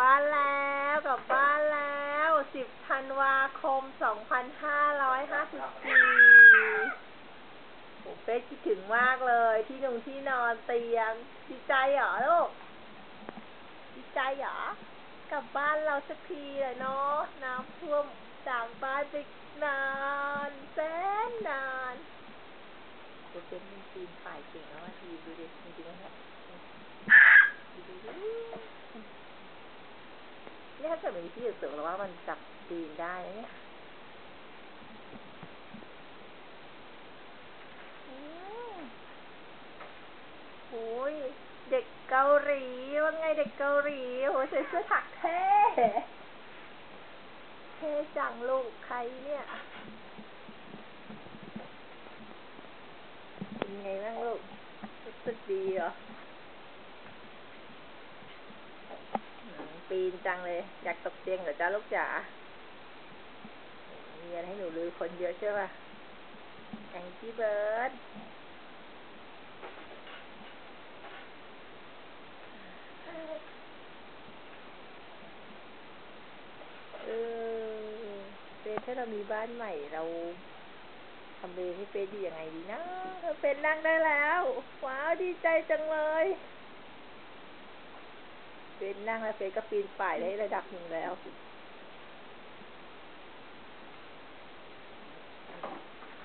บ้านแล้วกลับบ้านแล้วสิบธันวาคมสองพันห้าร้อยห้าสิบสี่ผมเป๊กคิดถึงมากเลย ที่นงที่นอนเตียงดีใจเหรอลูกดีใจเหรอกลับบ้านเราสักทีเลยเนาะน้ำท่วมจากบ้านไปนานแสนนานเดี๋ยวเป็นปีนป่ายเก่งแล้วทีดูดิจริงๆแล้วเนี่ยนี่ ถ้าเกิดมันมีที่สูงแล้วว่ามันจับปีนได้เนี่ยโอ้ยเด็กเกาหลีว่าไงเด็กเกาหลีโหใส่เสื้อถักเท่เท่จังลูกใครเนี่ยเป็นไงบ้างลูกรู้สึกดีเหรอ อืม ปีนจังเลย อยากตกเตียงเหรอจ้าลูกจ๋ามีอะไรให้หนูลือคนเยอะใช่ป่ะแองกี้เบิร์ดเออเฟซถ้าเรามีบ้านใหม่เราทำเลให้เฟซดียังไงดีนะเออเฟซนั่งได้แล้ว ว้าว ดีใจจังเลย เฟซนั่งแล้วเฟซก็ปีนป่ายได้ระดับหนึ่งแล้วเ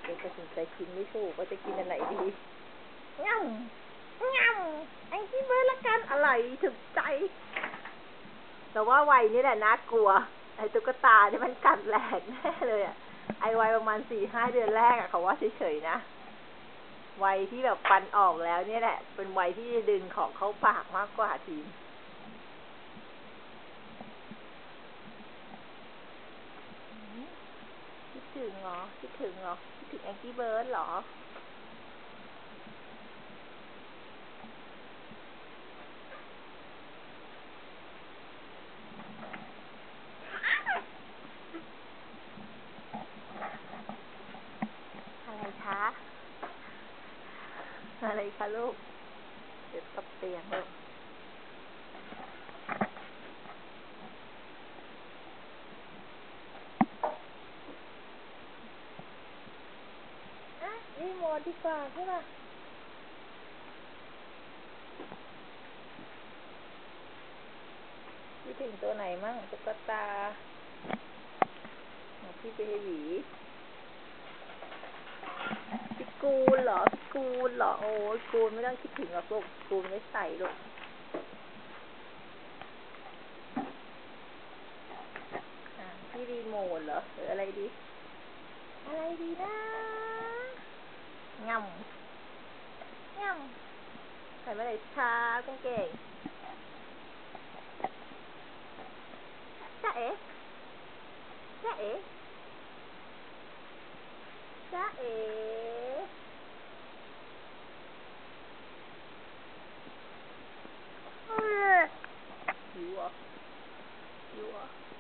ฟซก็ตัดสินใจกินไม่ถูกว่าจะกินอันไหนดีง่ำง่ำแองกี้เบิร์ดละกันอร่อยถึกใจ แต่ว่าวัยนี้แหละน่ากลัว ไอ้ตุ๊กตาเนี่ยมันกัดแหลกแน่เลยอะไอวัยประมาณสี่ห้าเดือนแรกอะเขาว่าเฉยๆนะวัยที่แบบฟันออกแล้วเนี่ยแหละ เป็นวัยที่จะดึงของเข้าปากมากกว่าทีม คิดถึง เหรอ คิดถึงเหรอ คิดถึงแองกี้เบิร์ดเหรอ อะไรคะ อะไรคะลูก เดี๋ยวตบเตียงลูก อะ รีโมทดีกว่าใช่ป่ะคิดถึงตัวไหนมั่งตุ๊กตาพี่เบบีพี่กูนเหรอพี่กูนเหรอ โอ้ยกูนไม่ต้องคิดถึงหรอกลูกกูนไม่ใส่ลูกอะพี่รีโมทเหรอหรืออะไรดี อะไรดีนะ ง่ำง่ำใส่ม่ได้ชากางเกงจ้าเอ๋จ้าเอ๋จ้าเอ๋หิวอะหิวอะ